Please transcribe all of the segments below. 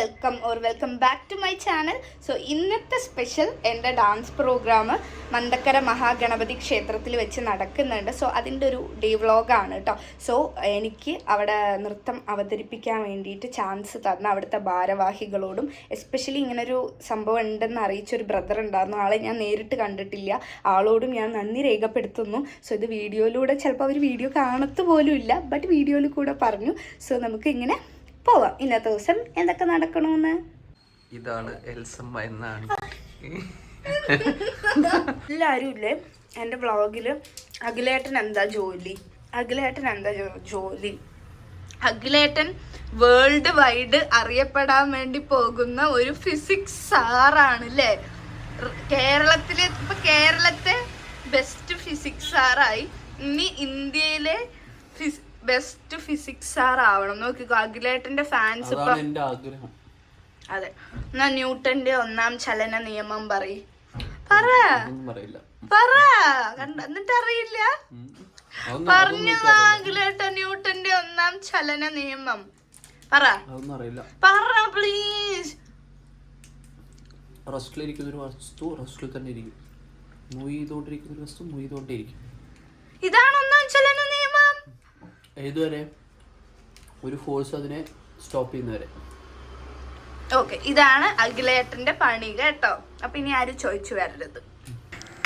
Welcome or welcome back to my channel so ഇന്നത്തെ special എന്റെ dance program Mandakkara Mahaganapathi ക്ഷേത്രത്തിൽ വെച്ച് നടക്കുന്നുണ്ട്. സോ അതിന്റെ ഒരു ഡേ വ്ളോഗാണ് കേട്ടോ സോ എനിക്ക് അവിടെ നൃത്തം അവതരിപ്പിക്കാൻ വേണ്ടിയിട്ട് ചാൻസ് തന്ന അവിടുത്തെ ഭാരവാഹികളോടും എസ്പെഷ്യലി ഇങ്ങനൊരു സംഭവം ഉണ്ടെന്ന് അറിയിച്ചൊരു ബ്രദർ ഉണ്ടായിരുന്നു. ആളെ ഞാൻ നേരിട്ട് കണ്ടിട്ടില്ല. ആളോടും ഞാൻ നന്ദി രേഖപ്പെടുത്തുന്നു. സോ ഇത് വീഡിയോയിലൂടെ ചിലപ്പോൾ അവർ വീഡിയോ കാണത്തു പോലും ഇല്ല ബട്ട് വീഡിയോയിൽ കൂടെ പറഞ്ഞു. സോ നമുക്ക് ഇങ്ങനെ പോവാം ഇന്നത്തെ ദിവസം എന്തൊക്കെ നടക്കണമെന്ന് ഇതാണ് എൽസമ്മ എന്നാണ്. എല്ലാവരും ഇല്ലേ എന്റെ വ്ളോഗിൽ അഖിലേട്ടൻ എന്താ ജോലി? അഖിലേട്ടൻ എന്താ ജോലി? അഖിലേട്ടൻ വേൾഡ് വൈഡ് അറിയപ്പെടാൻ വേണ്ടി പോകുന്ന ഒരു ഫിസിക്സ് സാറാണ് അല്ലേ കേരളത്തിലെ ഇപ്പൊ കേരളത്തെ ബെസ്റ്റ് ഫിസിക്സ് സാറായി ഇനി ഇന്ത്യയിലെ ബെസ്റ്റ് ഫിസിക്സ് സാർ ആവണം. നോക്കിക്കോ അഖിലേട്ടന്റെ ഫാൻസ് ഇപ്പൊ അതെ. എന്നാ ന്യൂട്ടന്റെ ഒന്നാം ചലന നിയമം പറയ. പറ. പറ. എന്നിട്ട് അറിയില്ല. പറഞ്ഞു അഖിലേട്ട ന്യൂട്ടന്റെ ഒന്നാം ചലന നിയമം. പറ. പറ പ്ലീസ് റെസ്റ്റിലിരിക്കുന്ന ഒരു വസ്തു റെസ്റ്റിൽ തന്നെ ഇരിക്കും മൂവ് ചെയ്തുകൊണ്ടിരിക്കുന്ന ഒരു വസ്തു മൂവ് ചെയ്തുകൊണ്ടേയിരിക്കും ഇതാണ് ഒന്നാം ചലന നിയമം. ഏതുവരെ ഒരു ഫോഴ്സ് അതിനെ സ്റ്റോപ്പ് ചെയ്യുന്നവരെ. ഓക്കെ ഇതാണ് അഖിലേട്ടന്റെ പണി കേട്ടോ അപ്പൊ ഇനി ആരും ചോദിച്ചു വരരുത്.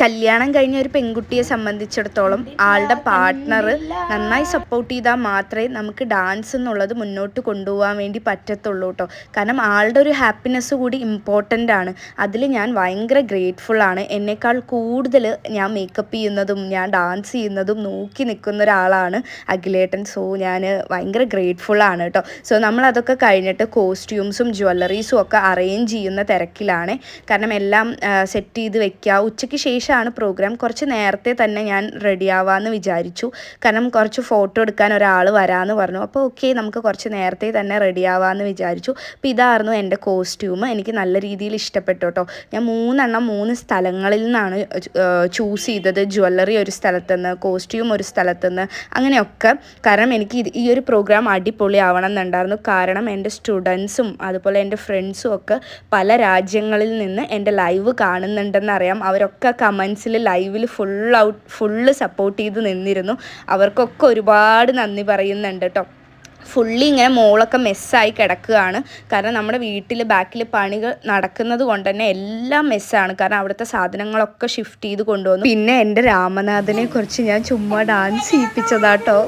കല്യാണം കഴിഞ്ഞ ഒരു പെൺകുട്ടിയെ സംബന്ധിച്ചിടത്തോളം ആളുടെ പാർട്ട്ണർ നന്നായി സപ്പോർട്ട് ചെയ്താൽ മാത്രമേ നമുക്ക് ഡാൻസ് എന്നുള്ളത് മുന്നോട്ട് കൊണ്ടുപോകാൻ വേണ്ടി പറ്റത്തുള്ളൂ കേട്ടോ കാരണം ആളുടെ ഒരു ഹാപ്പിനെസ് കൂടി ഇമ്പോർട്ടന്റ് ആണ്. അതിൽ ഞാൻ ഭയങ്കര ഗ്രേറ്റ്ഫുൾ ആണ്. എന്നേക്കാൾ കൂടുതൽ ഞാൻ മേക്കപ്പ് ചെയ്യുന്നതും ഞാൻ ഡാൻസ് ചെയ്യുന്നതും നോക്കി നിൽക്കുന്ന ഒരാളാണ് അഖിലേട്ടൻ. സോ ഞാൻ ഭയങ്കര ഗ്രേറ്റ്ഫുൾ ആണ് കേട്ടോ സോ നമ്മൾ അതൊക്കെ കഴിഞ്ഞിട്ട് കോസ്റ്റ്യൂംസും ജ്വല്ലറീസും ഒക്കെ അറേഞ്ച് ചെയ്യുന്ന തിരക്കിലാണ്. കാരണം എല്ലാം സെറ്റ് ചെയ്ത് വെക്കുക. ഉച്ചയ്ക്ക് ശേഷമാണ് പ്രോഗ്രാം കുറച്ച് നേരത്തെ തന്നെ ഞാൻ റെഡി ആവാമെന്ന് വിചാരിച്ചു. കാരണം കുറച്ച് ഫോട്ടോ എടുക്കാൻ ഒരാൾ വരാമെന്ന് പറഞ്ഞു. അപ്പോൾ ഓക്കെ നമുക്ക് കുറച്ച് നേരത്തെ തന്നെ റെഡി ആവാമെന്ന് വിചാരിച്ചു. അപ്പോൾ ഇതായിരുന്നു എന്റെ കോസ്റ്റ്യൂം എനിക്ക് നല്ല രീതിയിൽ ഇഷ്ടപ്പെട്ടു കേട്ടോ ഞാൻ മൂന്നെണ്ണം മൂന്ന് സ്ഥലങ്ങളിൽ നിന്നാണ് ചൂസ് ചെയ്തത്. ജ്വല്ലറി ഒരു സ്ഥലത്തുനിന്ന് കോസ്റ്റ്യൂം ഒരു സ്ഥലത്തുനിന്ന് അങ്ങനെയൊക്കെ. കാരണം എനിക്ക് ഈ ഒരു പ്രോഗ്രാം അടിപൊളി ആവണം എന്നുണ്ടായിരുന്നു കാരണം എന്റെ സ്റ്റുഡൻസും അതുപോലെ എന്റെ ഫ്രണ്ട്സും ഒക്കെ പല രാജ്യങ്ങളിൽ നിന്ന് എന്റെ ലൈവ് കാണുന്നുണ്ടെന്നറിയാം അവരൊക്കെ കമൻസിൽ ലൈവിൽ ഫുൾ ഔട്ട് ഫുള്ള് സപ്പോർട്ട് ചെയ്ത് നിന്നിരുന്നു. അവർക്കൊക്കെ ഒരുപാട് നന്ദി പറയുന്നുണ്ട് കേട്ടോ ഫുള്ളി ഇങ്ങനെ മോളൊക്കെ മെസ്സായി കിടക്കുകയാണ്. കാരണം നമ്മുടെ വീട്ടിൽ ബാക്കിൽ പണികൾ നടക്കുന്നത് കൊണ്ട് തന്നെ എല്ലാം മെസ്സാണ് കാരണം അവിടുത്തെ സാധനങ്ങളൊക്കെ ഷിഫ്റ്റ് ചെയ്ത് കൊണ്ടുവന്നു. പിന്നെ എന്റെ രാമനാഥനെ കുറിച്ച് ഞാൻ ചുമ്മാ ഡാൻസ് ചെയ്യിപ്പിച്ചതാട്ടോ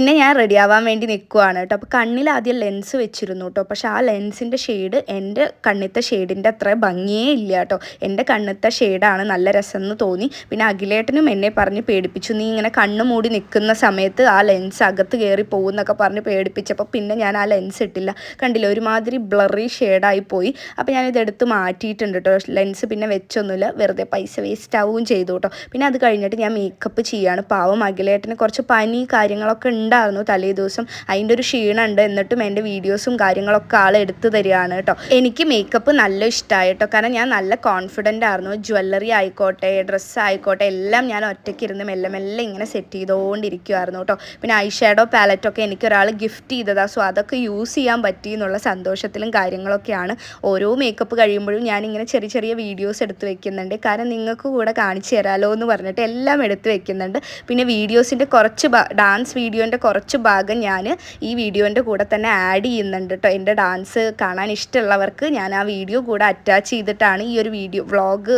പിന്നെ ഞാൻ റെഡി ആവാൻ വേണ്ടി നിൽക്കുവാണ് കേട്ടോ. അപ്പോൾ കണ്ണിൽ ആദ്യം ലെൻസ് വെച്ചിരുന്നു കേട്ടോ. പക്ഷെ ആ ലെൻസിന്റെ ഷെയ്ഡ് എന്റെ കണ്ണിത്തെ ഷെയ്ഡിന്റെ അത്ര ഭംഗിയേ ഇല്ല കേട്ടോ. എന്റെ കണ്ണിത്തെ ഷെയ്ഡാണ് നല്ല രസം എന്ന് തോന്നി. പിന്നെ അഖിലേട്ടനും എന്നെ പറഞ്ഞ് പേടിപ്പിച്ചു. നീ ഇങ്ങനെ കണ്ണ് മൂടി നിൽക്കുന്ന സമയത്ത് ആ ലെൻസ് അകത്ത് കയറി പോകുന്നൊക്കെ പറഞ്ഞ് പേടിപ്പിച്ചപ്പോൾ പിന്നെ ഞാൻ ആ ലെൻസ് ഇട്ടില്ല. കണ്ടില്ല ഒരുമാതിരി ബ്ലറി ഷെയ്ഡായി പോയി. അപ്പോൾ ഞാൻ ഇതെടുത്ത് മാറ്റിയിട്ടുണ്ട് കേട്ടോ. ലെൻസ് പിന്നെ വെച്ചൊന്നുമില്ല. വെറുതെ പൈസ വേസ്റ്റ് ആവുകയും ചെയ്തു കേട്ടോ. പിന്നെ അത് കഴിഞ്ഞിട്ട് ഞാൻ മേക്കപ്പ് ചെയ്യാണ്. പാവം അഖിലേട്ടന് കുറച്ച് പനി കാര്യങ്ങളൊക്കെ ഉണ്ടായിരുന്നു തലേ ദിവസം. അതിന്റെ ഒരു ക്ഷീണമുണ്ട്. എന്നിട്ടും എന്റെ വീഡിയോസും കാര്യങ്ങളൊക്കെ ആൾ എടുത്തു തരികയാണ് കേട്ടോ. എനിക്ക് മേക്കപ്പ് നല്ല ഇഷ്ടമായി കേട്ടോ കാരണം ഞാൻ നല്ല കോൺഫിഡന്റ് ആയിരുന്നു. ജ്വല്ലറി ആയിക്കോട്ടെ ഡ്രസ്സ് ആയിക്കോട്ടെ എല്ലാം ഞാൻ ഒറ്റയ്ക്ക് ഇരുന്ന് മെല്ലെ മെല്ലെ ഇങ്ങനെ സെറ്റ് ചെയ്തുകൊണ്ടിരിക്കുമായിരുന്നു കേട്ടോ. പിന്നെ ഐ ഷാഡോ പാലറ്റൊക്കെ എനിക്കൊരാൾ ഗിഫ്റ്റ് ചെയ്തതാണ് സോ അതൊക്കെ യൂസ് ചെയ്യാൻ പറ്റി എന്നുള്ള സന്തോഷത്തിലും കാര്യങ്ങളൊക്കെയാണ്. ഓരോ മേക്കപ്പ് കഴിയുമ്പോഴും ഞാനിങ്ങനെ ചെറിയ ചെറിയ വീഡിയോസ് എടുത്ത് വെക്കുന്നുണ്ട്. കാരണം നിങ്ങൾക്ക് കൂടെ കാണിച്ചു തരാമല്ലോ എന്ന് പറഞ്ഞിട്ട് എല്ലാം എടുത്ത് വെക്കുന്നുണ്ട്. പിന്നെ വീഡിയോസിന്റെ കുറച്ച് ഡാൻസ് വീഡിയോന്റെ കുറച്ച് ഭാഗം ഞാൻ ഈ വീഡിയോന്റെ കൂടെ തന്നെ ആഡ് ചെയ്യുന്നുണ്ട് കേട്ടോ എന്റെ ഡാൻസ് കാണാൻ ഇഷ്ടമുള്ളവർക്ക് ഞാൻ ആ വീഡിയോ കൂടെ അറ്റാച്ച് ചെയ്തിട്ടാണ് ഈ ഒരു വീഡിയോ വ്ളോഗ്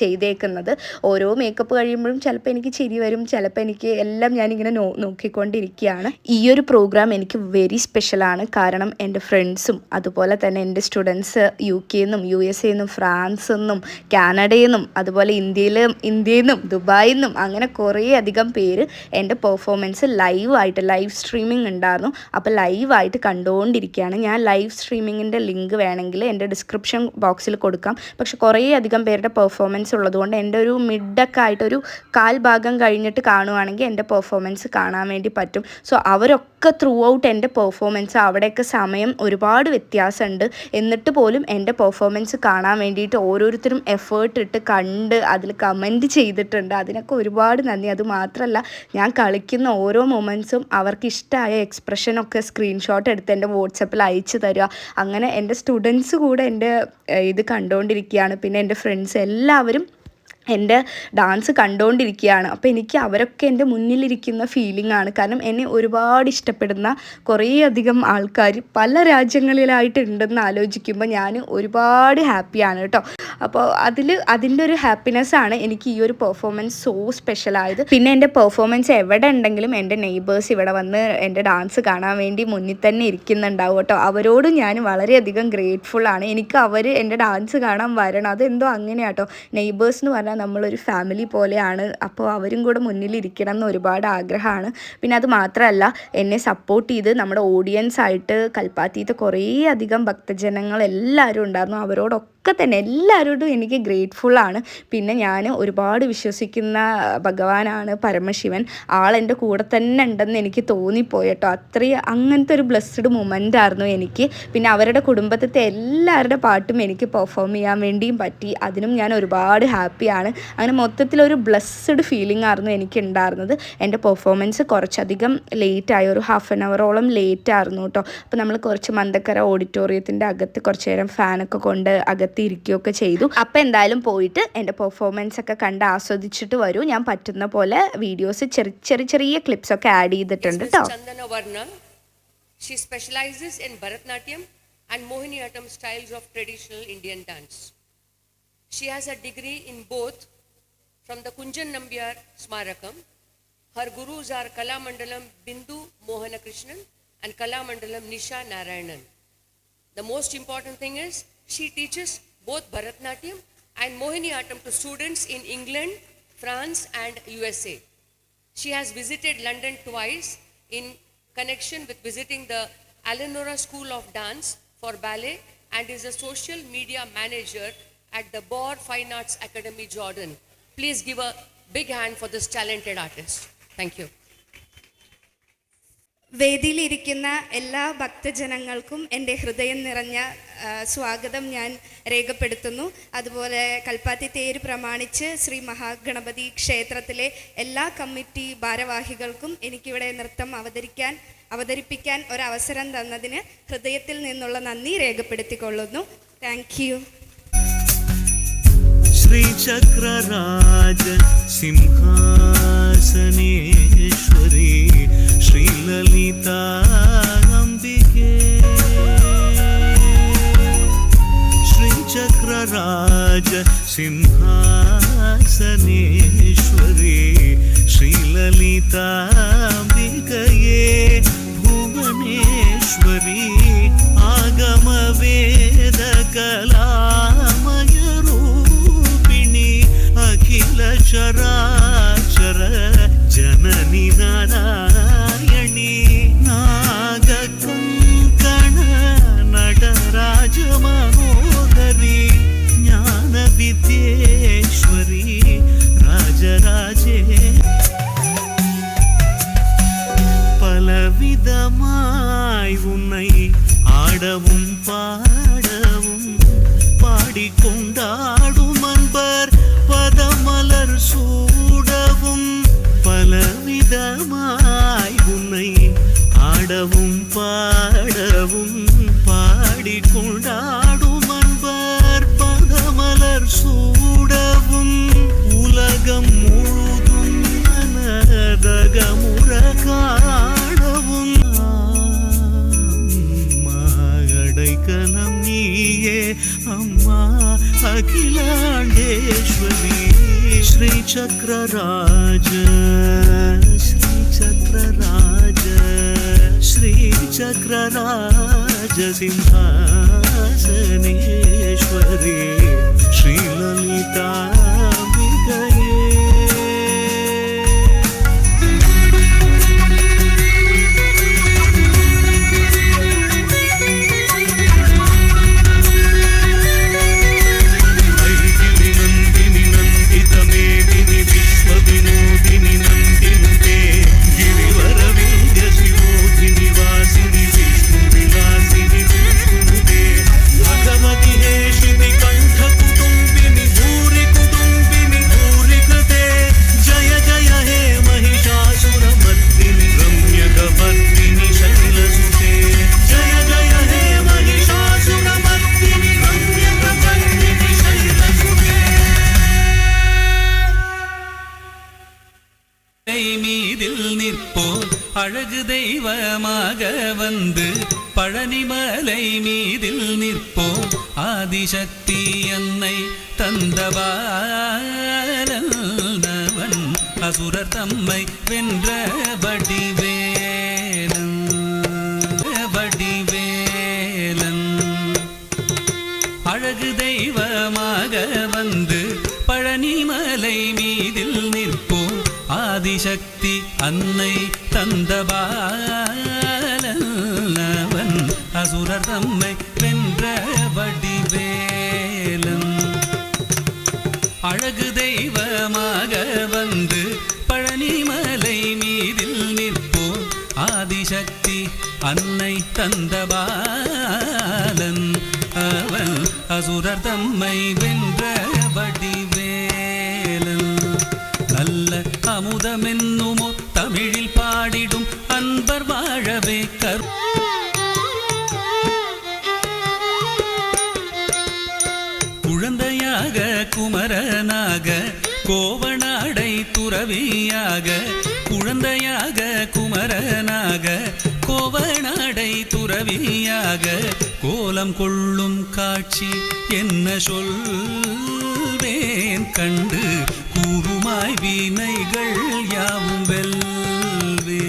ചെയ്തേക്കുന്നത്. ഓരോ മേക്കപ്പ് കഴിയുമ്പോഴും ചിലപ്പോൾ എനിക്ക് ചിരി വരും ചിലപ്പോൾ എനിക്ക് എല്ലാം ഞാനിങ്ങനെ നോ നോക്കിക്കൊണ്ടിരിക്കുകയാണ്. ഈ ഒരു പ്രോഗ്രാം എനിക്ക് വെരി സ്പെഷ്യലാണ് കാരണം എന്റെ ഫ്രണ്ട്സും അതുപോലെ തന്നെ എന്റെ സ്റ്റുഡൻസ് യു കെയിൽ നിന്നും യു എസ് എയിൽ നിന്നും ഫ്രാൻസിൽ നിന്നും കാനഡയിൽ നിന്നും അതുപോലെ ഇന്ത്യയിൽ ഇന്ത്യയിൽ നിന്നും ദുബായിൽ നിന്നും അങ്ങനെ കുറേ അധികം പേര് എന്റെ പെർഫോമൻസ് ലൈവായിട്ട് ലൈവായിട്ട് ലൈവ് സ്ട്രീമിംഗ് ഉണ്ടായിരുന്നു. അപ്പോൾ ലൈവായിട്ട് കണ്ടുകൊണ്ടിരിക്കുകയാണ് ഞാൻ ലൈവ് സ്ട്രീമിങ്ങിന്റെ ലിങ്ക് വേണമെങ്കിൽ എന്റെ ഡിസ്ക്രിപ്ഷൻ ബോക്സിൽ കൊടുക്കാം. പക്ഷെ കുറേ അധികം പേരുടെ പെർഫോമൻസ് ഉള്ളതുകൊണ്ട് എന്റെ ഒരു മിഡൊക്കെ ആയിട്ട് ഒരു കാൽ ഭാഗം കഴിഞ്ഞിട്ട് കാണുവാണെങ്കിൽ എന്റെ പെർഫോമൻസ് കാണാൻ വേണ്ടി പറ്റും. സോ അവരൊക്കെ ത്രൂ ഔട്ട് എന്റെ പെർഫോമൻസ് അവിടെയൊക്കെ സമയം ഒരുപാട് വ്യത്യാസമുണ്ട്. എന്നിട്ട് പോലും എന്റെ പെർഫോമൻസ് കാണാൻ വേണ്ടിയിട്ട് ഓരോരുത്തരും എഫേർട്ട് ഇട്ട് കണ്ട് അതിൽ കമന്റ് ചെയ്തിട്ടുണ്ട്. അതിനൊക്കെ ഒരുപാട് നന്ദി. അത് മാത്രമല്ല ഞാൻ കളിക്കുന്ന ഓരോ മൊമെന്റ്സും അവർക്ക് ഇഷ്ടമായ എക്സ്പ്രഷനൊക്കെ സ്ക്രീൻഷോട്ട് എടുത്ത് എന്റെ വാട്സപ്പിൽ അയച്ചു തരിക. അങ്ങനെ എന്റെ സ്റ്റുഡൻസ് കൂടെ എന്റെ ഇത് കണ്ടുകൊണ്ടിരിക്കുകയാണ്. പിന്നെ എന്റെ ഫ്രണ്ട്സ് എല്ലാവരും എന്റെ ഡാൻസ് കണ്ടുകൊണ്ടിരിക്കുകയാണ് അപ്പോൾ എനിക്ക് അവരൊക്കെ എന്റെ മുന്നിലിരിക്കുന്ന ഫീലിംഗ് ആണ്. കാരണം എന്നെ ഒരുപാട് ഇഷ്ടപ്പെടുന്ന കുറേയധികം ആൾക്കാർ പല രാജ്യങ്ങളിലായിട്ട് ഉണ്ടെന്ന് ആലോചിക്കുമ്പോൾ ഞാൻ ഒരുപാട് ഹാപ്പിയാണ് കേട്ടോ. അപ്പോൾ അതിൽ അതിന്റെ ഒരു ഹാപ്പിനെസ് ആണ് എനിക്ക് ഈ ഒരു പെർഫോമൻസ് സോ സ്പെഷ്യലായത് പിന്നെ എന്റെ പെർഫോമൻസ് എവിടെ ഉണ്ടെങ്കിലും എന്റെ നെയ്ബേഴ്സ് ഇവിടെ വന്ന് എന്റെ ഡാൻസ് കാണാൻ വേണ്ടി മുന്നിൽ തന്നെ ഇരിക്കുന്നുണ്ടാവും കേട്ടോ. അവരോട് ഞാൻ വളരെയധികം ഗ്രേറ്റ്ഫുൾ ആണ്. എനിക്ക് അവർ എന്റെ ഡാൻസ് കാണാൻ വരണം. അതെന്തോ അങ്ങനെയാട്ടോ നെയ്ബേഴ്സ് എന്ന് പറഞ്ഞാൽ നമ്മളൊരു ഫാമിലി പോലെയാണ്. അപ്പോൾ അവരും കൂടെ മുന്നിലിരിക്കണം എന്ന് ഒരുപാട് ആഗ്രഹമാണ്. പിന്നെ അത് മാത്രമല്ല എന്നെ സപ്പോർട്ട് ചെയ്ത് നമ്മുടെ ഓഡിയൻസ് ആയിട്ട് കൽപ്പാത്തിയത്തെ കുറേ അധികം ഭക്തജനങ്ങൾ എല്ലാവരും ഉണ്ടായിരുന്നു. അവരോടൊക്കെ തന്നെ എല്ലാവരോടും എനിക്ക് ഗ്രേറ്റ്ഫുള്ളാണ് പിന്നെ ഞാൻ ഒരുപാട് വിശ്വസിക്കുന്ന ഭഗവാനാണ് പരമശിവൻ. ആളെന്റെ കൂടെ തന്നെ ഉണ്ടെന്ന് എനിക്ക് തോന്നിപ്പോയട്ടോ അത്രയും അങ്ങനത്തെ ഒരു ബ്ലെസ്ഡ് മൊമെന്റ് ആയിരുന്നു എനിക്ക്. പിന്നെ അവരുടെ കുടുംബത്തിലത്തെ എല്ലാവരുടെ പാട്ടും എനിക്ക് പെർഫോം ചെയ്യാൻ വേണ്ടിയും പറ്റി. അതിനും ഞാൻ ഒരുപാട് ഹാപ്പിയാണ് അങ്ങനെ മൊത്തത്തിലൊരു ബ്ലെസ്ഡ് ഫീലിംഗ് ആയിരുന്നു എനിക്ക് ഉണ്ടായിരുന്നത്. എന്റെ പെർഫോമൻസ് കുറച്ചധികം ലേറ്റ് ആയി ഒരു ഹാഫ് ആൻ അവറോളം ലേറ്റ് ആയിരുന്നു കേട്ടോ. അപ്പോൾ നമ്മൾ കുറച്ച് മന്ദക്കര ഓഡിറ്റോറിയത്തിന്റെ അകത്ത് കുറച്ച് നേരം ഫാനൊക്കെ കൊണ്ട് അകത്ത് ഇരിക്കുകയൊക്കെ ചെയ്തു അപ്പോൾ എന്തായാലും പോയിട്ട് എന്റെ പെർഫോമൻസ് ഒക്കെ കണ്ട് ആസ്വദിച്ചിട്ട് വരൂ ഞാൻ പറ്റുന്ന പോലെ വീഡിയോസ് ചെറിയ ചെറിയ ചെറിയ ക്ലിപ്സ് ഒക്കെ ആഡ് ചെയ്തിട്ടുണ്ട് കേട്ടോ She specializes in Bharatnatyam and Mohiniyattam styles of traditional Indian dance. She has a degree in both from the Kunjan Nambiar Smarakam. Her gurus are Kalamandalam Bindu Mohanakrishnan and Kalamandalam Nisha Narayanan. The most important thing is she teaches both Bharatnatyam and Mohiniyattam to students in England, France, and USA. She has visited London twice in connection with visiting the Eleanora School of Dance for Ballet and is a social media manager at the Bor Fine Arts Academy, Jordan. Please give a big hand for this talented artist. Thank you. വേദിയിലിരിക്കുന്ന എല്ലാ ഭക്തജനങ്ങൾക്കും എന്റെ ഹൃദയം നിറഞ്ഞ സ്വാഗതം ഞാൻ രേഖപ്പെടുത്തുന്നു. അതുപോലെ കൽപ്പാത്തി തേര് പ്രമാണിച്ച് ശ്രീ മഹാഗണപതി ക്ഷേത്രത്തിലെ എല്ലാ കമ്മിറ്റി ഭാരവാഹികൾക്കും എനിക്കിവിടെ നൃത്തം അവതരിക്കാൻ അവതരിപ്പിക്കാൻ ഒരവസരം തന്നതിന് ഹൃദയത്തിൽ നിന്നുള്ള നന്ദി രേഖപ്പെടുത്തിക്കൊള്ളുന്നു. താങ്ക് യു ശ്രീചക്രരാജ സിംഹ శాసనేశ్వరి శ్రీలలితా అంబికే. శ్రీచక్రరాజ సింహాసనేశ్వరి శ్రీలలితాంబికే பலவிதமாய் உன்னை ஆடவும் பாடவும் பாடிக்கொண்டாடும் அன்பர். பதமலர் சூடவும் பலவிதமாய் உன்னை ஆடவும் பாடவும் பாடிக்கொண்டாடும் அன்பர். பதமலர் சூடவும் உலகம் முழு श्रीचक्रराज श्रीचक्रराज श्रीचक्रराज सिंहासनेश्वरे श्रीललिता அழகு தெய்வமாக வந்து பழனிமலை மீதில் நிற்போம். ஆதிசக்தி என்னை தந்தவாலவன் அசுரர் தம்மை வென்ற வடிவே அன்னை தந்தபாலவன் அசுரர் தம்மை வென்ற வடிவேலன் அழகு தெய்வமாக வந்து பழனிமலை மீதில் நிற்போம் ஆதிசக்தி அன்னை தந்தபாலன் அவன் அசுரர் தம்மை வென்ற வடிவேலன் நல்ல அமுதமென்ன வாழவே கரு குழந்தையாக குமரனாக கோவனாடை துறவியாக குழந்தையாக குமரனாக கோவனாடை துறவியாக கோலம் கொள்ளும் காட்சி என்ன சொல்வேன் கண்டு கூறுமாய் வீணைகள் யாவும் வெல்வே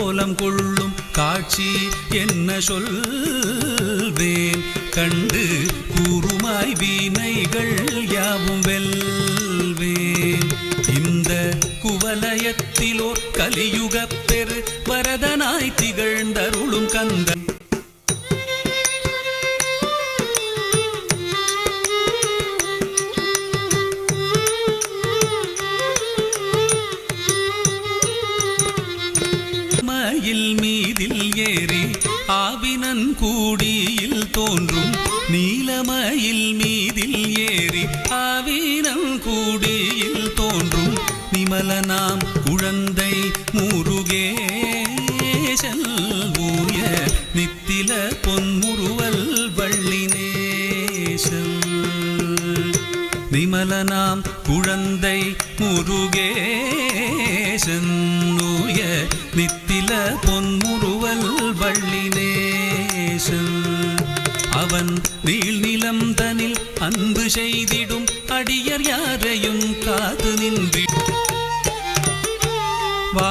கோலம் கொள்ளும் காட்சி என்ன சொல்வேன்? கண்டு கூறுமாய் வீணைகள் யாவும் வெல்வேன். இந்த குவலயத்திலோ கலியுகப் பெரு வரதனாய் திகழ்ந்தருளும் கந்தன் நீலமயில் மீதில் ஏறி ஆவினன் கூடியில் தோன்றும் நிமலனாம் குழந்தை முருகேசல் ஊய நித்தில பொன்முருவல் வள்ளினேசல் நிமலனாம் குழந்தை முருகேசன் நூய நித்தில பொன்முருவல் வள்ளி அவன் நீள்நிலம் தனில் அன்பு செய்திடும் அடியர் யாரையும் காது நின்றி வா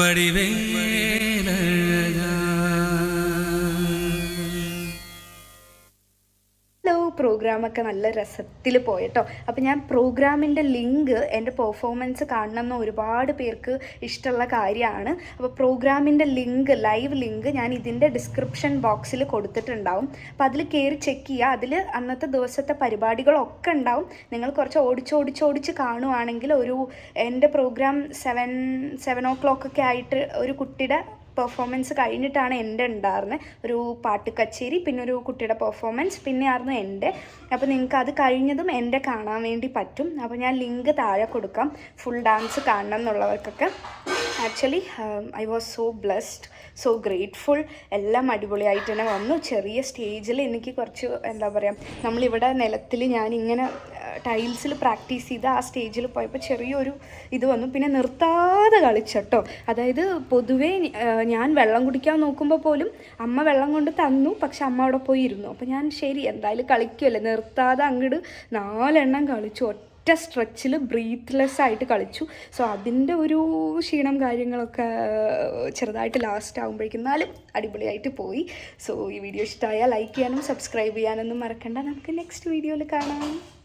வடிவே. പ്രോഗ്രാമൊക്കെ നല്ല രസത്തിൽ പോയിട്ടോ. അപ്പോൾ ഞാൻ പ്രോഗ്രാമിന്റെ ലിങ്ക് എന്റെ പെർഫോമൻസ് കാണണം എന്ന് ഒരുപാട് പേർക്ക് ഇഷ്ടമുള്ള കാര്യമാണ്. അപ്പോൾ പ്രോഗ്രാമിന്റെ ലിങ്ക് ലൈവ് ലിങ്ക് ഞാൻ ഇതിന്റെ ഡിസ്ക്രിപ്ഷൻ ബോക്സിൽ കൊടുത്തിട്ടുണ്ടാവും. അപ്പോൾ അതിൽ കയറി ചെക്ക് ചെയ്യുക. അതിൽ അന്നത്തെ ദിവസത്തെ പരിപാടികളൊക്കെ ഉണ്ടാവും. നിങ്ങൾ കുറച്ച് ഓടിച്ചോടിച്ചോടിച്ച് കാണുവാണെങ്കിൽ ഒരു എന്റെ പ്രോഗ്രാം സെവൻ സെവൻ ഓ ഒക്കെ ആയിട്ട് ഒരു കുട്ടിയുടെ പെർഫോമൻസ് കഴിഞ്ഞിട്ടാണ് എന്റെ ഉണ്ടായിരുന്നത് ഒരു പാട്ട് കച്ചേരി പിന്നെ ഒരു കുട്ടിയുടെ പെർഫോമൻസ് പിന്നെ ആയിരുന്നു എന്റെ. അപ്പോൾ നിങ്ങൾക്ക് അത് കഴിഞ്ഞതും എന്റെ കാണാൻ വേണ്ടി പറ്റും. അപ്പോൾ ഞാൻ ലിങ്ക് താഴെ കൊടുക്കാം. ഫുൾ ഡാൻസ് കാണണം എന്നുള്ളവർക്കൊക്കെ. Actually I was so blessed so grateful എല്ലാം അടിപൊളിയായിട്ട് തന്നെ വന്നു. ചെറിയ സ്റ്റേജിൽ എനിക്ക് കുറച്ച് എന്താ പറയുക നമ്മളിവിടെ നിലത്തിൽ ഞാനിങ്ങനെ ടൈൽസിൽ പ്രാക്ടീസ് ചെയ്ത് ആ സ്റ്റേജിൽ പോയപ്പോൾ ചെറിയൊരു ഇത് വന്നു. പിന്നെ നിർത്താതെ കളിച്ചട്ടോ. അതായത് പൊതുവേ ഞാൻ വെള്ളം കുടിക്കാൻ നോക്കുമ്പോൾ പോലും അമ്മ വെള്ളം കൊണ്ട് തന്നു പക്ഷെ അമ്മ അവിടെ പോയി ഇരുന്നു. അപ്പോൾ ഞാൻ ശരി എന്തായാലും കളിക്കുമല്ലേ നിർത്താതെ അങ്ങോട്ട് നാലെണ്ണം കളിച്ചു. ഒറ്റ സ്ട്രെച്ചിൽ ബ്രീത്ത്ലെസ് ആയിട്ട് കളിച്ചു. സോ അതിന്റെ ഒരു ക്ഷീണം കാര്യങ്ങളൊക്കെ ചെറുതായിട്ട് ലാസ്റ്റ് ആകുമ്പോഴേക്കും എന്നാലും അടിപൊളിയായിട്ട് പോയി. സോ ഈ വീഡിയോ ഇഷ്ടമായാൽ ലൈക്ക് ചെയ്യാനും സബ്സ്ക്രൈബ് ചെയ്യാനൊന്നും മറക്കണ്ട. നമുക്ക് നെക്സ്റ്റ് വീഡിയോയിൽ കാണാം.